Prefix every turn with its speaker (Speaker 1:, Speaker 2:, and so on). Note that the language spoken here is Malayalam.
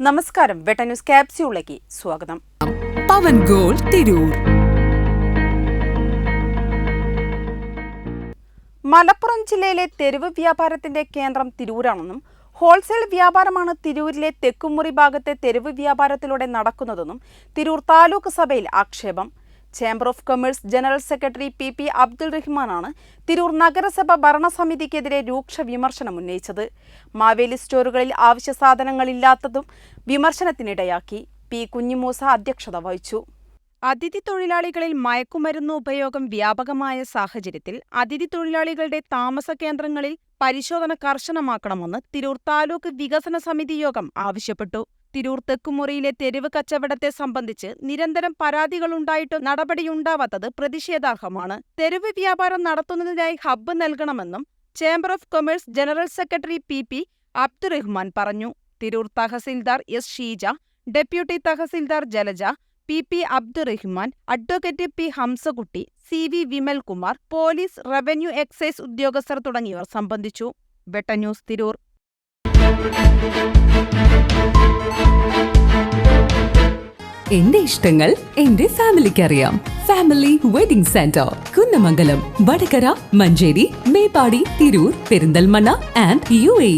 Speaker 1: നമസ്കാരം. വെട്ടന്യൂസ് ക്യാപ്സ്യൂളിലേക്ക് സ്വാഗതം.
Speaker 2: പവൻ ഗോൾ തിരൂർ.
Speaker 1: മലപ്പുറം ജില്ലയിലെ തെരുവ് വ്യാപാരത്തിന്റെ കേന്ദ്രം തിരൂരാണെന്നും ഹോൾസെയിൽ വ്യാപാരമാണ് തിരൂരിലെ തെക്കുമുറി ഭാഗത്തെ തെരുവ് വ്യാപാരത്തിലൂടെ നടക്കുന്നതെന്നും തിരൂർ താലൂക്ക് സഭയിൽ ആക്ഷേപം. Chamber of commerce general secretary P P Abdul റഹ്മാനാണ് Tirur നഗരസഭ ഭരണസമിതിക്കെതിരെ രൂക്ഷ വിമർശനം ഉന്നയിച്ചത്. മാവേലി സ്റ്റോറുകളിൽ ആവശ്യ സാധനങ്ങളില്ലാത്തതും വിമർശനത്തിനിടയാക്കി. പി കുഞ്ഞിമൂസ അധ്യക്ഷത വഹിച്ചു. അതിഥി തൊഴിലാളികളിൽ മയക്കുമരുന്ന് ഉപയോഗം വ്യാപകമായ സാഹചര്യത്തിൽ അതിഥി തൊഴിലാളികളുടെ താമസ കേന്ദ്രങ്ങളിൽ പരിശോധന കർശനമാക്കണമെന്ന് തിരൂർ താലൂക്ക് വികസന സമിതി യോഗം ആവശ്യപ്പെട്ടു. തിരൂർ തെക്കുമുറിയിലെ തെരുവ് കച്ചവടത്തെ സംബന്ധിച്ച് നിരന്തരം പരാതികളുണ്ടായിട്ടും നടപടിയുണ്ടാവാത്തത് പ്രതിഷേധാർഹമാണ്. തെരുവ് വ്യാപാരം നടത്തുന്നതിനായി ഹബ്ബ് നൽകണമെന്നും chamber of commerce general secretary P P Abdurahman പറഞ്ഞു. Tirur tahsildar S Sheeja deputy tahsildar Jalaja P P Abdurahman advocate P Hamsakutty C V Vimalkumar police revenue excise ഉദ്യോഗസ്ഥർ തുടങ്ങിയവർ സംബന്ധിച്ചു. വെട്ടന്യൂസ് തിരൂർ.
Speaker 2: എന്റെ ഇഷ്ടങ്ങൾ എന്റെ ഫാമിലിക്ക് അറിയാം family wedding centre Kunnamangalam Vadakara Manjeri Meppadi Tirur Perinthalmanna and U A